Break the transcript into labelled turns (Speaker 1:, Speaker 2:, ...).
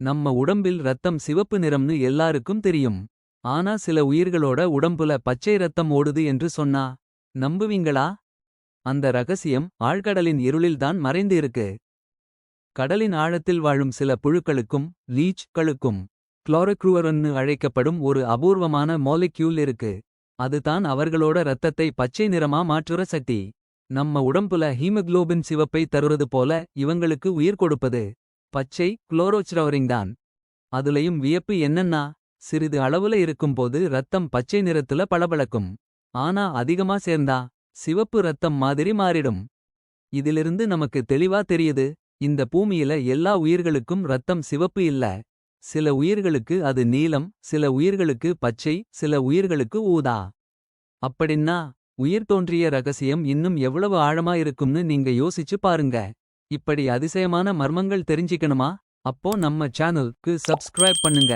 Speaker 1: நம்ம உடம்பில் ரத்தம் சிவப்பு நிறம்னு எல்லாருக்கும் தெரியும். ஆனா சில உயிர்களோட உடம்புல பச்சை ரத்தம் ஓடுது என்று சொன்னா. நம்புவீங்களா? அந்த ரகசியம் ஆழ்கடலின் இருளில்தான் மறைந்து இருக்கு. கடலின் ஆழத்தில் வாழும் சில புழுக்களுக்கும் லீச்களுக்கும் குளோரக்ரூவரன்னு அழைக்கப்படும் ஒரு அபூர்வமான மாலிக்யூல் இருக்கு. அதுதான் அவர்களோட ரத்தத்தை பச்சை நிறமா மாற்றுற சக்தி. நம்ம உடம்புல ஹீமக்ளோபின் சிவப்பை தருவது போல இவங்களுக்கு உயிர் கொடுப்பது. பச்சை குளோரோச்ரவரிங் தான். அதுலயும் வியப்பு என்னன்னா. சிறிது அளவுல இருக்கும்போது ரத்தம் பச்சை நிறத்துல பளபளக்கும். ஆனா அதிகமா சேர்ந்தா சிவப்பு ரத்தம் மாதிரி மாறிடும். இதிலிருந்து நமக்கு தெளிவா தெரியுது. இந்த பூமியில எல்லா உயிர்களுக்கும் ரத்தம் சிவப்பு இல்ல. சில உயிர்களுக்கு அது நீலம் சில உயிர்களுக்கு பச்சை சில உயிர்களுக்கு ஊதா. அப்படின்னா உயிர் தோன்றிய ரகசியம் இன்னும் எவ்வளவு ஆழமா இருக்கும்னு நீங்க யோசிச்சு பாருங்க. இப்படி அதிசயமான மர்மங்கள் தெரிஞ்சிக்கணுமா? அப்போ நம்ம சேனலுக்கு சப்ஸ்கிரைப் பண்ணுங்க.